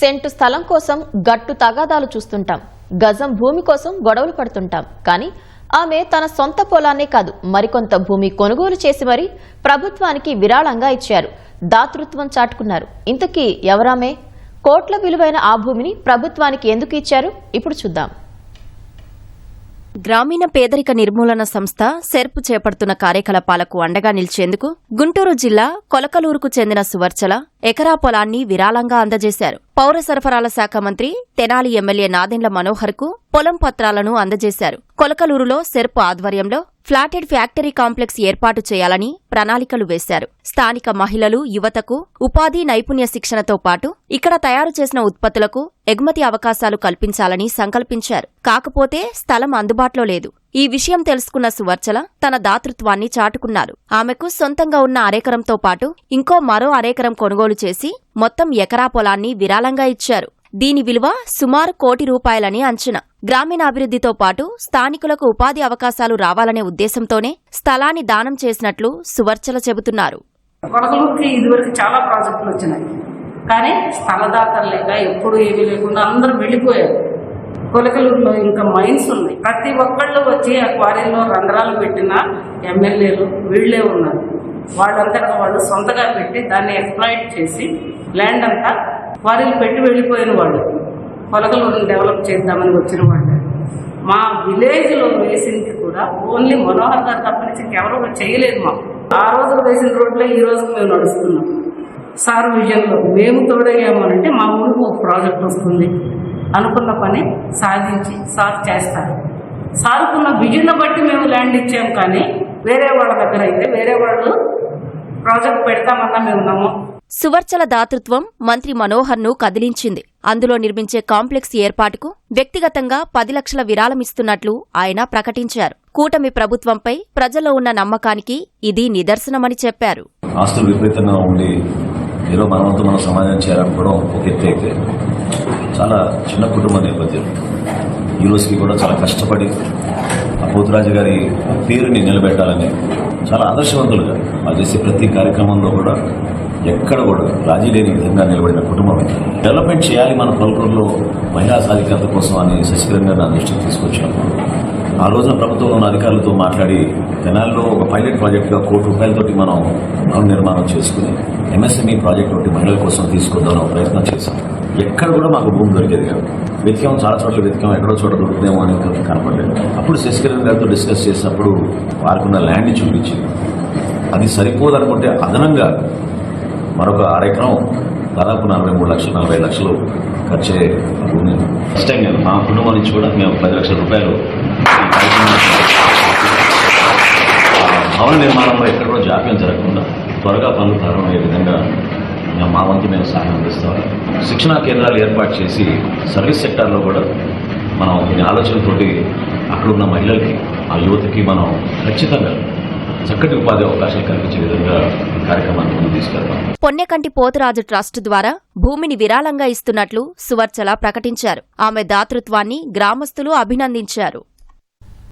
Scent స్థలం కోసం గట్టు తగాదాలు చూస్తుంటాం. గజం భూమి కోసం గొడవలు పడుతుంటాం. కానీ ఆమె తన సొంత పొలాన్నే కాదు మరికొంత భూమి కొనుగోలు చేసి మరీ ప్రభుత్వానికి విరాళంగా ఇచ్చారు. దాతృత్వం చాటుకున్నారు. ఇంతకీ ఎవరామే? కోట్ల విలువైన ఆ భూమిని ప్రభుత్వానికి ఎందుకు ఇచ్చారు? ఇప్పుడు చూద్దాం. గ్రామీణ పేదరిక నిర్మూలన సంస్థ సెర్పు చేపడుతున్న కార్యకలాపాలకు అండగా నిలిచేందుకు గుంటూరు జిల్లా కొలకలూరుకు చెందిన సువర్చల ఎకరా పొలాన్ని విరాళంగా అందజేశారు. పౌర సరఫరాల శాఖ మంత్రి తెనాలి ఎమ్మెల్యే నాదెండ్ల మనోహర్కు పొలం పత్రాలను అందజేశారు. కొలకలూరులో సెర్పు ఆధ్వర్యంలో ఫ్లాటెడ్ ఫ్యాక్టరీ కాంప్లెక్స్ ఏర్పాటు చేయాలని ప్రణాళికలు వేశారు. స్థానిక మహిళలు యువతకు ఉపాధి నైపుణ్య శిక్షణతో పాటు ఇక్కడ తయారు చేసిన ఉత్పత్తులకు ఎగుమతి అవకాశాలు కల్పించాలని సంకల్పించారు. కాకపోతే స్థలం అందుబాటులో లేదు. ఈ విషయం తెలుసుకున్న సువర్చల తన దాతృత్వాన్ని చాటుకున్నారు. ఆమెకు సొంతంగా ఉన్న అరేకరంతో పాటు ఇంకో మరో అరేకరం కొనుగోలు చేసి మొత్తం ఎకరా పొలాన్ని విరాళంగా ఇచ్చారు. దీని విలువ సుమారు కోటి రూపాయలని అంచనా. గ్రామీణాభివృద్ధితో పాటు స్థానికులకు ఉపాధి అవకాశాలు రావాలనే ఉద్దేశంతోనే స్థలాన్ని దానం చేసినట్లు సువర్చల చెబుతున్నారు. కొడగలూరుకి ఇదివరకు చాలా ప్రాజెక్టులు వచ్చినాయి. కానీ స్థలదాతలు లేక ఎప్పుడు ఏమీ లేకుండా అందరూ వెళ్ళిపోయారు. కొలకలూరులో ఇంకా మైన్స్ ఉన్నాయి. ప్రతి ఒక్కళ్ళు వచ్చి ఆ క్వారీలో రంధ్రాలు పెట్టిన ఎమ్మెల్యేలు వీళ్ళే ఉన్నారు. వాళ్ళంతా వాళ్ళు సొంతగా పెట్టి దాన్ని ఎక్స్ప్లాయిట్ చేసి ల్యాండ్ అంతా క్వారీలు పెట్టి వెళ్ళిపోయిన వాళ్ళు. కొలకలూరుని డెవలప్ చేద్దామని వచ్చిన వాళ్ళు. మా విలేజ్లో వేసింది కూడా ఓన్లీ మనోహర్ గారు తప్పనించి ఎవరు చేయలేదు మాకు. ఆ రోజు వేసిన రోడ్లో ఈ రోజు మేము నడుస్తున్నాం. సార్ విజయంలో మేము తోడయ్యామనంటే మా ఊరికి ఒక ప్రాజెక్ట్ వస్తుంది. అనుకున్న పని సాధించి సార్ చేస్తారు. సార్కున్న విజన్ బట్టి మేము ల్యాండ్ ఇచ్చాం కానీ వేరే వాళ్ళ దగ్గర అయితే వేరే వాళ్ళు ప్రాజెక్ట్ పెడతామన్నా మేము నమ్మం సువర్చల దాతృత్వం మంత్రి మనోహర్ను కదిలించింది. అందులో నిర్మించే కాంప్లెక్స్ ఏర్పాటుకు వ్యక్తిగతంగా పది లక్షల విరాళమిస్తున్నట్లు ఆయన ప్రకటించారు. కూటమి ప్రభుత్వంపై ప్రజల్లో ఉన్న నమ్మకానికి ఇది నిదర్శనమని చెప్పారు. ఆస్తులు విపరీతంగా ఉండి ఏదో మన వంతు మనం సమాజం చేయాలనుకోవడం ఒక ఎత్తు అయితే. చాలా చిన్న కుటుంబ నేపథ్యం. ఈ రోజుకి కూడా చాలా కష్టపడి ఆ పోతురాజు గారి పేరుని నిలబెట్టాలని చాలా ఆదర్శవంతులుగా వాళ్ళు చేసే ప్రతి కార్యక్రమంలో కూడా ఎక్కడ కూడా రాజీ లేని విధంగా నిలబడిన కుటుంబం డెవలప్మెంట్ చేయాలి మన పలుకుల్లో మహిళా సాధికారత కోసం అని శశికరణ్ గారు నా దృష్టికి తీసుకొచ్చాను ఆ రోజున ప్రభుత్వంలో ఉన్న అధికారులతో మాట్లాడి తెనాల్లో ఒక పైలట్ ప్రాజెక్టుగా కోటి రూపాయలతోటి మనం భవన నిర్మాణం చేసుకుని ఎంఎస్ఎంఈ ప్రాజెక్ట్ ఒకటి మహిళల కోసం తీసుకుందాం ప్రయత్నం చేశాం. ఎక్కడ కూడా మాకు భూమి దొరికేది కాదు. వెతికాం చాలా చోట్ల వెతికాం ఎక్కడో చోట దొరుకుతామో అని కనపడలేదు. అప్పుడు శశికరణ్ గారితో డిస్కస్ చేసినప్పుడు వారికున్న ల్యాండ్ చూపించి అది సరిపోదనుకుంటే అదనంగా మరొక అరెకరం దాదాపు నలభై మూడు లక్షలు నలభై లక్షలు ఖర్చే భూమి. ఫస్ట్ టైం నేను మా కుటుంబం నుంచి కూడా మేము పది లక్షల రూపాయలు భవన నిర్మాణంలో ఎక్కడ కూడా జాప్యం జరగకుండా త్వరగా పనులు ప్రారంభమయ్యే విధంగా మా వంతు మేము సహాయం అందిస్తాం శిక్షణా కేంద్రాలు ఏర్పాటు చేసి సర్వీస్ సెక్టార్లో కూడా మనం కొన్ని ఆలోచనతోటి అక్కడ ఉన్న మహిళలకి ఆ యువతకి మనం ఖచ్చితంగా చక్కటి ఉపాధి అవకాశాలు కల్పించే విధంగా కార్యక్రమాన్ని ముందు తీసుకెళ్తాం. పొన్నెకంటి పోతరాజు ట్రస్ట్ ద్వారా భూమిని విరాళంగా ఇస్తున్నట్లు సువర్చల ప్రకటించారు. ఆమె దాతృత్వాన్ని గ్రామస్తులు అభినందించారు.